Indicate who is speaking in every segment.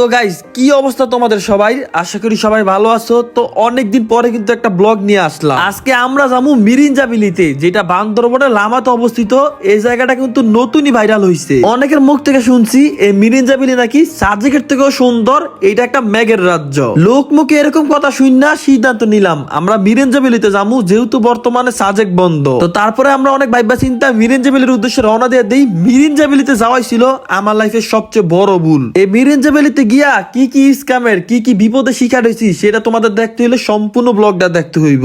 Speaker 1: তো গাইস কি অবস্থা তোমাদের সবাই? আশা করি সবাই ভালো আছো। তো অনেকদিন পরে কিন্তু একটা ব্লগ নিয়ে আসলাম। আজকে আমরা যাব মিরিঞ্জা বিলিতে, যেটা বান্দরবনের লামাতে অবস্থিত। এই জায়গাটা কিন্তু নতুনই ভাইরাল হইছে। অনেকের মুখ থেকে শুনছি এই মিরিঞ্জা বিলি নাকি সাজেকের থেকেও সুন্দর, এটা একটা মেঘের রাজ্য। লোক মুখে এরকম কথা শুন না, সিদ্ধান্ত নিলাম, আমরা মিরিঞ্জা বিলিতে যাব, যেহেতু বর্তমানে সাজেক বন্ধ। তো তারপরে আমরা অনেক ভাইবা চিন্তা মিরিঞ্জা বিলির উদ্দেশ্যে রওনা দিয়ে দিই। মিরিঞ্জা বিলিতে যাওয়াই ছিল আমার লাইফের সবচেয়ে বড় ভুল। এই মিরিঞ্জা বিলিতে গিয়া কি কি স্ক্যামের কি কি বিপদে শিকার হয়েছি সেটা তোমাদের দেখতে হলে সম্পূর্ণ ব্লগটা দেখতে হইব।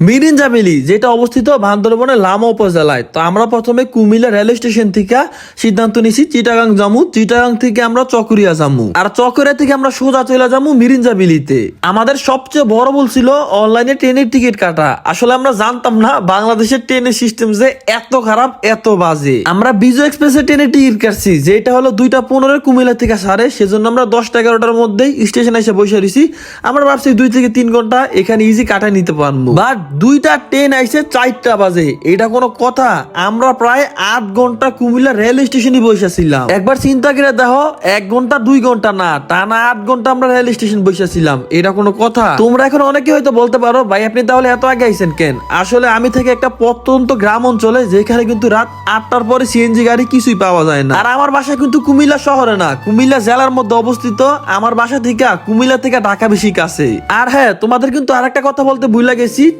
Speaker 1: মিরিঞ্জা বিলি যেটা অবস্থিত বান্দরবনের লামা উপজেলায়। তো আমরা প্রথমে কুমিল্লা রেল স্টেশন থেকে সিদ্ধান্ত নিছি চিটাগাং জামু চিটাগাং থেকে আমরা চকরিয়া জামু আর চকরিয়া থেকে আমরা সোজা চলে যাব মিরিঞ্জা বিলিতে আমাদের সবচেয়ে বড় ভুল ছিল অনলাইনে ট্রেনের টিকিট কাটা। আসলে আমরা জানতাম না বাংলাদেশের ট্রেনের সিস্টেম যে এত খারাপ, এত বাজে। আমরা বিজয় এক্সপ্রেসের ট্রেনের টিকিট কাটছি, যেটা হলো দুইটা পনেরো কুমিল্লা থেকে সারে। সেজন্য আমরা দশটা এগারোটার মধ্যেই স্টেশনে এসে বসে রয়েছি। আমরা ভাবছি দুই থেকে তিন ঘণ্টা এখানে ইজি কাটায় নিতে পারব। বাট দুইটা ট্রেন আইছে চারটা বাজে। এটা কোনো কথা? আমরা প্রায় আট ঘণ্টা কুমিল্লা রেল স্টেশনে বসেছিলাম। একবার চিন্তা করে দেখো, এক ঘণ্টা, দুই ঘণ্টা না, টানা আট ঘণ্টা আমরা রেল স্টেশন বসেছিলাম। এটা কোনো কথা? তোমরা এখন অনেকে হয়তো বলতে পারো, ভাই, আপনি তাহলে এত আগে আইছেন কেন? আসলে আমি থেকে একটা প্রত্যন্ত গ্রাম অঞ্চলে, যেখানে কিন্তু রাত আটটার পরে সিএনজি গাড়ি কিছুই পাওয়া যায় না। আর আমার বাসা কিন্তু কুমিল্লা শহরে না, কুমিল্লা জেলার মধ্যে অবস্থিত। আমার বাসা থেকে কুমিল্লা থেকে ঢাকা বেশি কাছে। আর হ্যাঁ তোমাদের কিন্তু আরেকটা কথা বলতে ভুলে গেছি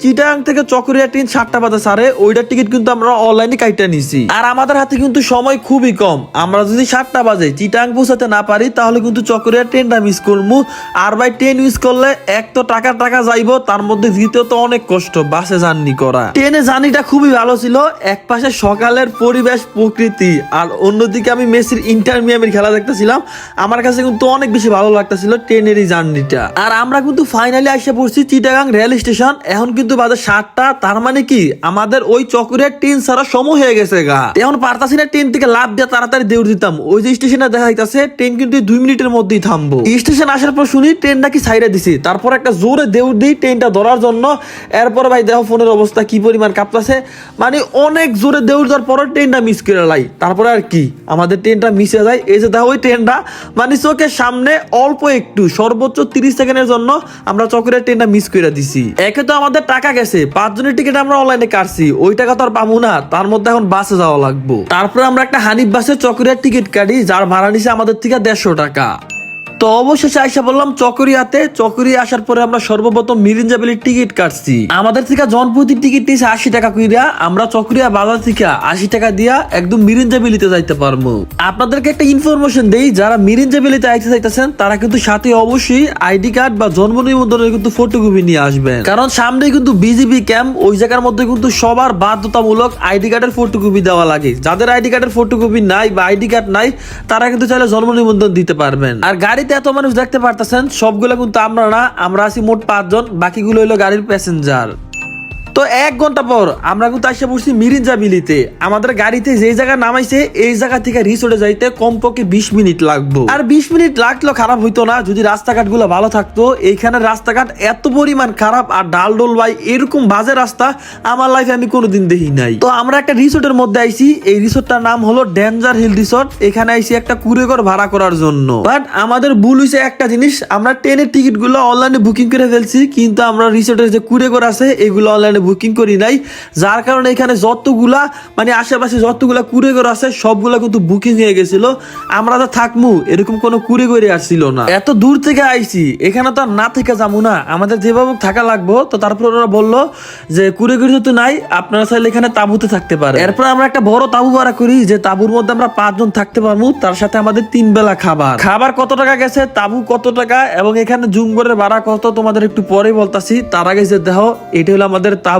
Speaker 1: থেকে চকরিয়া ট্রেন সাতটা বাজে সারে ওইটার টিকিট কিন্তু আমরা অনলাইনে কাইটা নিছি। আর আমাদের হাতে কিন্তু সময় খুবই কম। আমরা যদি সাতটা বাজে চিটাং পৌঁছাতে না পারি, তাহলে কিন্তু চকরিয়া ট্রেনটা মিস করব আর ভাই ট্রেন মিস করলে এক তো টাকা টাকা তার মধ্যে অনেক কষ্ট বাসে জার্নি করা। ট্রেনে জার্নিটা খুবই ভালো ছিল, এক পাশে সকালের পরিবেশ, প্রকৃতি, আর অন্যদিকে আমি মেসির ইন্টার ইন্টারমিয়ামের খেলা দেখতেছিলাম। আমার কাছে কিন্তু অনেক বেশি ভালো লাগতেছিল ট্রেনের এই জার্নিটা আর আমরা কিন্তু ফাইনালি এসে পড়ছি চিটাগাং রেল স্টেশন এখন কিন্তু বাজে সাতটা, তার মানে কি? আমাদের ওই চকরের ট্রেন ছাড়া সময় হয়ে গেছে গা। এখন পারতাছি না ট্রেন থেকে লাভ দিয়ে তাড়াতাড়ি দৌড় দিতাম। ওই যে স্টেশনে দেখা যাইতাছে ট্রেন কিন্তু দুই মিনিটের মধ্যেই থামবো। স্টেশন আসার পর শুনি ট্রেন নাকি সাইডে দিছি। তারপর একটা জোরে দৌড় দিই ট্রেনটা ধরার জন্য। এরপর ভাই দেখো ফোনের অবস্থা কি পরিমাণ কাঁপতাছে। মানে অনেক জোরে দৌড় দেওয়ার পরে ট্রেনটা মিস করে লাই। তারপরে আর কি? আমাদের ট্রেনটা হয়ে যায়। এই যে দেখো ওই ট্রেনটা মানে চোখের সামনে অল্প একটু, সর্বোচ্চ তিরিশ সেকেন্ডের জন্য আমরা চকরের ট্রেনটা মিস করে দিছি। একে তো আমাদের টাকা গেছে, পাঁচজনের টিকিট আমরা অনলাইনে কাটছি ওই টাকা তো আর পাবো না, তার মধ্যে এখন বাসে যাওয়া লাগবো। তারপরে আমরা একটা হানিফ বাসে চকরিয়ার টিকিট কাটি, যার ভাড়া নিছে আমাদের থেকে দেড়শো টাকা। তো অবশেষে আইসা বললাম, চকরিয়াতে। চকরিয়া আসার পরে আমরা সর্বপ্রথম মিরিঞ্জাবেলির টিকিট কাটছি। আমাদের থেকে জনপ্রতি টিকিট নিয়েছে আশি টাকা কইরা, আমরা চকরিয়া বাজার থেকে আশি টাকা দিয়া একদম মিরিঞ্জাবেলিতে যাইতে পারব। আপনাদেরকে একটা ইনফরমেশন দেই, যারা মিরিঞ্জাবেলিতে আইতে চাইতেছেন, তারা কিন্তু সাথে অবশ্যই আইডি কার্ড বা জন্ম নিবন্ধনের কিন্তু ফটোকপি নিয়ে আসবেন। কারণ সামনেই কিন্তু বিজিবি ক্যাম্প ওই জায়গার মধ্যে কিন্তু সবার বাধ্যতামূলক আইডি কার্ডের ফটোকপি দেওয়া লাগে। যাদের আইডি কার্ডের ফটোকপি নাই বা আইডি কার্ড নাই, তারা কিন্তু চাইলে জন্ম নিবন্ধন দিতে পারবেন। আর গাড়িতে এত মানুষ দেখতে পারতেছেন, সবগুলো কিন্তু আমরা না, আমরা আছি মোট পাঁচজন, বাকিগুলো হইল গাড়ির প্যাসেঞ্জার তো এক ঘণ্টা পর আমরা কিন্তু আসে পড়ছি মিরিঞ্জা বিলিতে। আমাদের গাড়িতে যে জায়গা নামাইছে, এই জায়গা থেকে রিসোর্টে যাইতে কমপক্ষে বিশ মিনিট লাগবে। আর বিশ মিনিট লাগলেও খারাপ হইতো না, যদি রাস্তাঘাটগুলো ভালো থাকতো। এইখানে রাস্তাঘাট এত পরিমাণ খারাপ আর ডাল ডোল ভাই, এরকম বাজে রাস্তা আমার লাইফে আমি কোনোদিন দেখি নাই। তো আমরা একটা রিসোর্টের মধ্যে আইছি, এই রিসোর্টটার নাম হলো ডেঞ্জার হিল রিসোর্ট এখানে আইছি একটা কুড়েঘর ভাড়া করার জন্য। বাট আমাদের ভুল হয়েছে একটা জিনিস, আমরা ট্রেনের টিকিটগুলো অনলাইনে বুকিং করে ফেলছি, কিন্তু আমরা রিসোর্টের যে কুড়েঘর আছে, এগুলো অনলাইনে বুকিং করি নাই, যার কারণে এখানে যতগুলা মানে আশেপাশে যতগুলা কুড়েঘর আছে, সবগুলা কিন্তু বুকিং হয়ে গেছিল। আমরা তো থাকমু, এরকম কোনো কুড়ে করে আসছিল না। এত দূর থেকে আইছি, এখানে তো না থেকে যাব না। আমাদের যেভাবে থাকা লাগবো, তো তারপর ওরা বলল যে, কুড়ে করে তো নাই, আপনারা চাইলে এখানে তাঁবুতে থাকতে পারে এরপর আমরা একটা বড় তাঁবু ভাড়া করি, যে তাঁবুর মধ্যে আমরা পাঁচজন থাকতে পারব তার সাথে আমাদের তিন বেলা খাবার। খাবার কত টাকা গেছে, তাঁবু কত টাকা, এবং এখানে জুম জুমগড়ের ভাড়া কত, তোমাদের একটু পরে বলতাছি। তার আগে যে দেখো এটা হলো আমাদের তাঁবু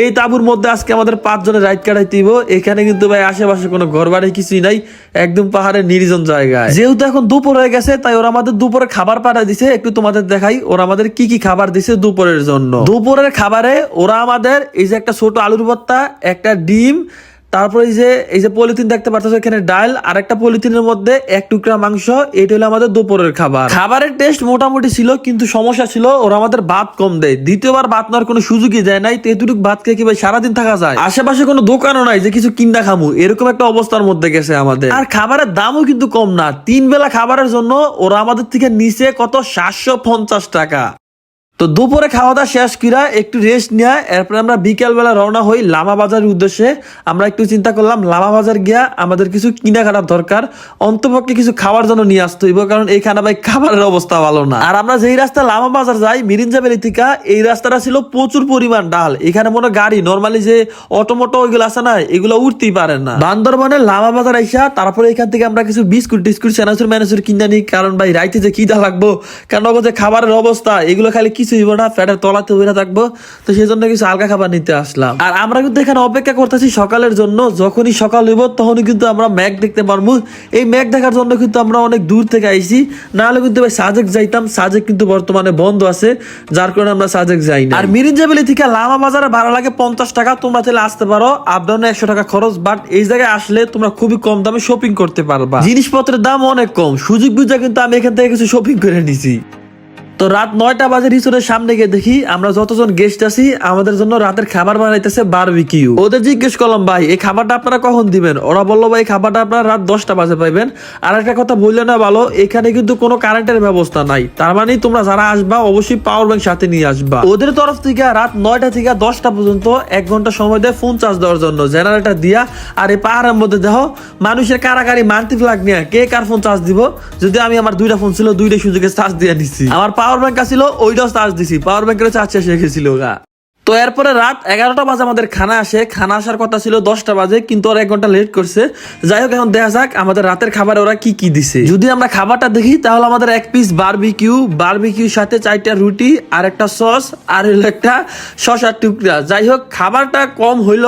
Speaker 1: এই তাবুর মধ্যে আজকে আমাদের পাঁচজনের রাইড কাটাই দিব। এখানে কিন্তু ভাই আশেপাশে কোনো ঘর বাড়ি কিছুই নাই, একদম পাহাড়ের নির্জন জায়গায়। যেহেতু এখন দুপুর হয়ে গেছে, তাই ওরা আমাদের দুপুরে খাবার পাঠাই দিছে। একটু তোমাদের দেখাই, ওরা আমাদের কি কি খাবার দিছে দুপুরের জন্য। দুপুরের খাবারে ওরা আমাদের এই যে একটা ছোট আলুর ভর্তা, একটা ডিম তারপর এই যে এই যে পলিথিন দেখতে পাচ্ছ, এখানে ডাল আর একটা পলিথিনের মধ্যে এক টুকরা মাংস, এটা হলো আমাদের দুপুরের খাবার। খাবারের টেস্ট মোটামুটি ছিল, কিন্তু সমস্যা ছিল, ওরা আমাদের ভাত কম দেয়। দ্বিতীয়বার ভাত নেওয়ার কোনো সুযোগই দেয় নাই, তো এতটুকু ভাত খেয়ে কি ভাই সারাদিন থাকা যায়? আশেপাশে কোনো দোকানও নাই যে কিছু কিনা খামু, এরকম একটা অবস্থার মধ্যে গেছে আমাদের। আর খাবারের দামও কিন্তু কম না তিন বেলা খাবারের জন্য ওরা আমাদের থেকে নিচে কত? সাতশো পঞ্চাশ টাকা। তো দুপুরে খাওয়া দাওয়া শেষ কিরা একটু রেস্ট নেওয়া এরপরে আমরা বিকেল বেলা রওনা হই লামা বাজারের উদ্দেশ্যে। আমরা একটু চিন্তা করলাম, লামা বাজার গিয়া আমাদের কিছু কিনা কাটার দরকার, অন্তপক্ষে কিছু খাওয়ার জন্য নিয়ে আসতে হইব, কারণ এইখানে ভাই খাবারের অবস্থা ভালো না। আর আমরা যেই রাস্তা লামা বাজার যাই, মিরিঞ্জা বেলি থেকে, এই রাস্তাটা ছিল প্রচুর পরিমাণ ডাল। এখানে মনে গাড়ি নর্মালি যে অটোমোটো ওইগুলো আছে না, এগুলো উঠতেই পারে না। বান্দরবনের লামা বাজার আইসা, তারপরে এখান থেকে আমরা কিছু বিস্কুট টিস্কুট সেনাচুর ম্যানাচুর কিনে নিই, কারণ ভাই রাইতে যে খিদা লাগবো ওগো যে খাবারের অবস্থা, এগুলো খালি কিছু হইব না ফ্যাটের তলাতে বইরা থাকব। তো সেই জন্য কিছু হালকা খাবার নিতে আসলাম। আর আমরা কিন্তু এখানে অপেক্ষা করতেছি সকালের জন্য। যখনই সকাল হইব তখনই কিন্তু আমরা ম্যাগ দেখতে পারব। এই ম্যাগ দেখার জন্য কিন্তু আমরা অনেক দূর থেকে আইছি। নাহলে কিন্তু ভাই সাজেক যাইতাম। সাজেক কিন্তু বর্তমানে বন্ধ আছে। যার কারণে আমরা সাজেক যাই না আর মিরিঞ্জাবেলি থেকে লামা বাজারে ভাড়া লাগে পঞ্চাশ টাকা। তোমরা চাইলে আসতে পারো। আপ ডাউনে একশো টাকা খরচ বাট এই জায়গায় আসলে তোমরা খুবই কম দামে শপিং করতে পারবা। জিনিসপত্রের দাম অনেক কম। সুযোগ বুঝা কিন্তু আমি এখান থেকে কিছু শপিং করে নিছি। তো রাত নয়টা বাজে রিসোর্টের সামনে গিয়ে দেখি আমরা যতজন গেস্ট আছি, আমাদের জন্য রাতের খাবার বানাইতেছে বারবিকিউ ওদের জিজ্ঞেস করলাম, ভাই, এই খাবারটা আপনারা কখন দিবেন? ওরা বলল, ভাই খাবারটা আপনারা রাত দশটা বাজে পাইবেন। আর একটা কথা বললে না ভালো, এখানে কিন্তু কোনো কারেন্টের ব্যবস্থা নাই। তার মানে তোমরা যারা আসবা, অবশ্যই পাওয়ার ব্যাংক সাথে নিয়ে আসবা। ওদের তরফ থেকে রাত নয়টা থেকে দশটা পর্যন্ত এক ঘণ্টা সময় দেয় ফোন চার্জ দেওয়ার জন্য জেনারেটর দিয়া। আর এই পাহাড়ের মধ্যে দেখো, মানুষের কারাকারি মানতে ফ্লাগ নিয়ে কে কার ফোন চার্জ দিব? যদি আমি আমার দুইটা ফোন ছিল দুইটা সুযোগে চার্জ দিয়ে নিছি। আমার পাওয়ার ব্যাংক আছিল ওইটাও চার্জ দিছি। পাওয়ার ব্যাংকের চার্জ শেষ হয়ে গেছিল গা। তো এরপরে রাত এগারোটা বাজে আমাদের খানা আসে। খানা আসার কথা ছিল দশটা বাজে, কিন্তু ওরা এক ঘণ্টা লেট করছে। যাই হোক, এখন দেখা যাক আমাদের রাতের খাবারে ওরা কি কি দিছে। যদি আমরা খাবারটা দেখি, তাহলে আমাদের এক পিস বারবিকিউ বারবিকিউর সাথে চারটা রুটি, আর একটা সস আর হলো একটা শশার টুকরা। যাই হোক, খাবারটা কম হইল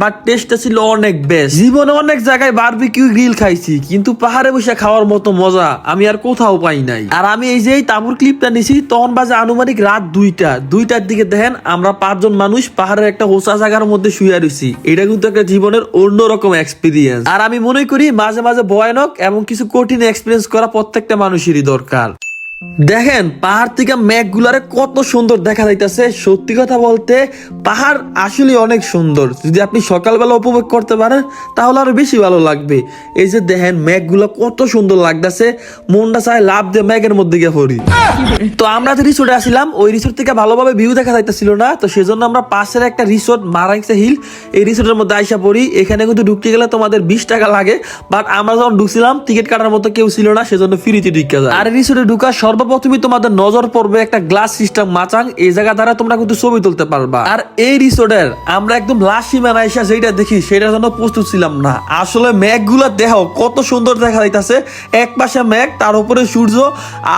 Speaker 1: বাট টেস্টটা ছিল অনেক বেস্ট জীবনে অনেক জায়গায় বারবিকিউ গ্রিল খাইছি, কিন্তু পাহাড়ে বসে খাওয়ার মতো মজা আমি আর কোথাও পাই নাই। আর আমি এই যে তাঁবুর ক্লিপটা নিছি, তখন বাজে আনুমানিক রাত দুইটা। দুইটার দিকে দেখেন, আমরা পাঁচজন মানুষ পাহাড়ের একটা হোসা জায়গার মধ্যে শুয়ে রয়েছি। এটা কিন্তু একটা জীবনের অন্যরকম এক্সপিরিয়েন্স আর আমি মনে করি মাঝে মাঝে ভয়ানক এবং কিছু কঠিন এক্সপিরিয়েন্স করা প্রত্যেকটা মানুষেরই দরকার। দেখেন, পাহাড় থেকে মেঘগুলারে কত সুন্দর দেখা যাইতেছে। সত্যি কথা বলতে, পাহাড় আসলে অনেক সুন্দর। যদি আপনি সকালবেলা উপভোগ করতে পারেন, তাহলে আরও বেশি ভালো লাগবে। এই যে দেখেন, মেঘগুলো কত সুন্দর লাগতেছে। মনটা চায় লাভ দিয়ে মেঘের মধ্যে গিয়ে পড়ি। তো আমরা যে রিসোর্টে আসছিলাম ওই রিসোর্ট থেকে ভালোভাবে ভিউ দেখা যাইতেছিল না। তো সেজন্য আমরা পাশের একটা রিসোর্ট মারাইসা হিল, এই রিসোর্টের মধ্যে আইসা পড়ি। এখানে কিন্তু ঢুকতে গেলে তোমাদের বিশ টাকা লাগে। বাট আমরা যখন ঢুকছিলাম টিকিট কাটার মতো কেউ ছিল না, সেজন্য ফ্রিতে ঢুকে যায়। আর রিসোর্টে ঢুকা সর্বপ্রথমে তোমাদের নজর পড়বে একটা গ্লাস সিস্টেম মাচাং, এই জায়গা দ্বারা তোমরা কিন্তু ছবি তুলতে পারবা। আর এই রিসোর্টের আমরা একদম লাস্ট সীমানা এসে যেটা দেখি, সেটার জন্য প্রস্তুত ছিলাম না। আসলে মেঘগুলো দেহ কত সুন্দর দেখা যাইতাছে। এক পাশে মেঘ, তার উপরে সূর্য।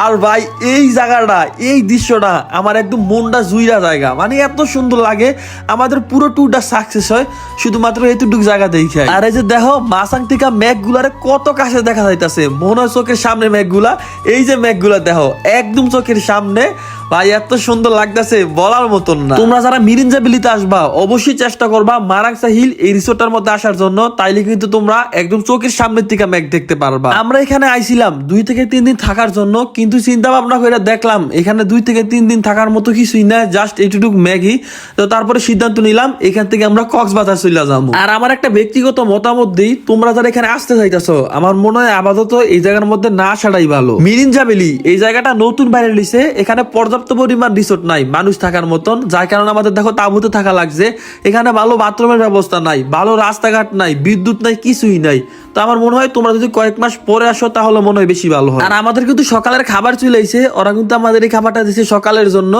Speaker 1: আর ভাই, এই জায়গাটা, এই দৃশ্যটা আমার একদম মনটা জুইরা জায়গা। মানে এত সুন্দর লাগে, আমাদের পুরো ট্যুরটা সাকসেস হয়, শুধুমাত্র এতটুকু জায়গা দেখে আর এই যে দেখো মাসাং থেকে মেঘগুলারে কত কাছে দেখা যাইতেছে। মনে হয় চোখের সামনে মেঘগুলা, এই যে মেঘগুলা দেখো। একদম চোখের সামনে। ভাই, এত সুন্দর লাগতেছে, বলার মতন না। তোমরা যারা মিরিঞ্জা বিলিতে আসবা, অবশ্যই চেষ্টা করবা মারাংসা হিল এই রিসোর্টটার মধ্যে আসার জন্য। তাইলে কিন্তু তোমরা একদম চোখের সামনের থেকে মেঘ দেখতে পারবা। আমরা এখানে আইছিলাম দুই থেকে তিন দিন থাকার জন্য, কিন্তু চিন্তা ভাবনা করে দেখলাম, এখানে দুই থেকে তিন দিন থাকার মতো কিছুই না জাস্ট এইটুকু ম্যাগই তো তারপরে সিদ্ধান্ত নিলাম, এখান থেকে আমরা কক্সবাজার চলে যাব। আর আমার একটা ব্যক্তিগত মতামত দিই, তোমরা যারা এখানে আসতে চাইতেছো, আমার মনে হয় আপাতত এই জায়গার মধ্যে না আসাটাই ভালো। মিরিঞ্জা বেলি এই জায়গাটা নতুন বাইরে লিছে এখানে পর্যাপ্ত পরিমাণ রিসোর্ট নাই, মানুষ থাকার মতন, যার কারণে আমাদের দেখো তাঁবুতে থাকা লাগছে। এখানে ভালো বাথরুমের ব্যবস্থা নাই, ভালো রাস্তাঘাট নাই, বিদ্যুৎ নাই, কিছুই নাই। তো আমার মনে হয় তোমরা যদি কয়েক মাস পরে আসো, তাহলে মনে হয় বেশি ভালো হয়। আর আমাদের কিন্তু সকালের খাবার চলে এসে ওরা কিন্তু আমাদের এই খাবারটা দিচ্ছে সকালের জন্য।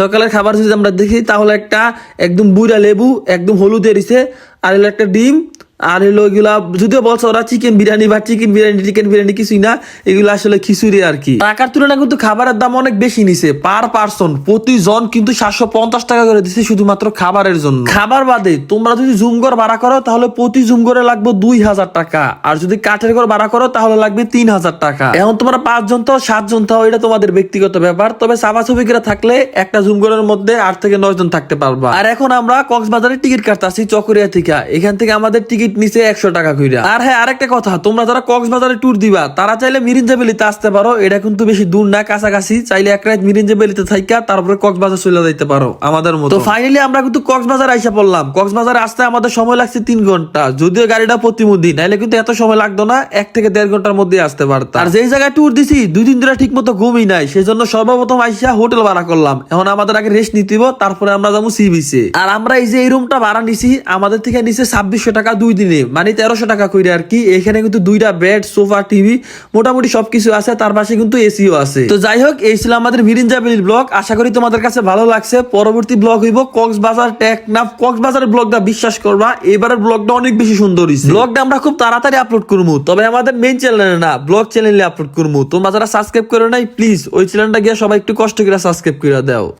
Speaker 1: সকালের খাবার যদি আমরা দেখি, তাহলে একটা একদম বুড়া লেবু, একদম হলুদের দিছে আর একটা ডিম আর হলো এগুলা যদিও বলছে ওরা চিকেন বিরিয়ানি বা চিকেন বিরিয়ানি চিকেন বিরিয়ানি কিছুই না, এগুলো আসলে খিচুড়ি আর কি। টাকার তুলনায় কিন্তু খাবারের দাম অনেক বেশি নিছে পার পার্সন প্রতিজন কিন্তু সাতশো পঞ্চাশ টাকা করে দিচ্ছে শুধুমাত্র খাবারের জন্য। খাবার বাদে তোমরা যদি জুম ঘর ভাড়া করো, তাহলে প্রতি জুম ঘরে লাগবে দুই হাজার টাকা। আর যদি কাঠের ঘর ভাড়া করো, তাহলে লাগবে তিন হাজার টাকা। এখন তোমরা পাঁচজন তো, সাতজন তো, এটা তোমাদের ব্যক্তিগত ব্যাপার। তবে সাবাছবিকরা থাকলে একটা জুম ঘরের মধ্যে আট থেকে নয় জন থাকতে পারবা। আর এখন আমরা কক্সবাজারে টিকিট কাটতে আসছি চকরিয়া থেকে। এখান থেকে আমাদের টিকিট টিকিট নিচে একশো টাকা কইরা। আর হ্যাঁ আরেকটা কথা তোমরা যারা কক্সবাজারে ট্যুর দিবা তারা চাইলে মিরিঞ্জাবেলিতে আসতে পারো। এটা কিন্তু বেশি দূর না কাছাকাছি। চাইলে এক রাত মিরিঞ্জাবেলিতে থাইকা তারপরে কক্সবাজার চলে যাইতে পারো আমাদের মতো। তো ফাইনালি আমরা কিন্তু কক্সবাজার আইসা পড়লাম। কক্সবাজার আসতে আমাদের সময় লাগছে তিন ঘণ্টা। যদিও গাড়িটা প্রতিমুদি নাইলে কিন্তু এত সময় লাগতো না এক থেকে দেড় ঘণ্টার মধ্যে আসতে পারতাম। আর যেই জায়গায় ট্যুর দিছি দুই দিন ধরে ঠিক মতো ঘুমই নাই সেই জন্য সর্বপ্রথম আইসা হোটেল ভাড়া করলাম। এখন আমাদের আগে রেস্ট নিতে হইবো, তারপরে আমরা যাব সি বিচে আর আমরা এই যে এই রুমটা ভাড়া নিছি আমাদের থেকে নিচে ছাব্বিশশো টাকা দুই দিনে। মানে তেরোশো টাকা কইরে আর কি, এখানে কিন্তু দুইটা বেড সোফা টিভি মোটামুটি সবকিছু আছে, তার পাশে কিন্তু এসিও আছে। তো যাই হোক, এই ছিল আমাদের মিরিঞ্জাবিলির ব্লগ আশা করি তোমাদের কাছে ভালো লাগছে। পরবর্তী ব্লগ হইব কক্সবাজার টেকনাফ কক্সবাজারের ব্লগটা বিশ্বাস করবা, এবারের ব্লগটা অনেক বেশি সুন্দর হইছে। ব্লগটা আমরা খুব তাড়াতাড়ি আপলোড করব তবে আমাদের মেইন চ্যানেলে না ব্লগ চ্যানেলে আপলোড করব তোমরা যারা সাবস্ক্রাইব করে নাই প্লিজ ওই চ্যানেলটা গিয়ে সবাই একটু কষ্ট করে সাবস্ক্রাইব করে দাও।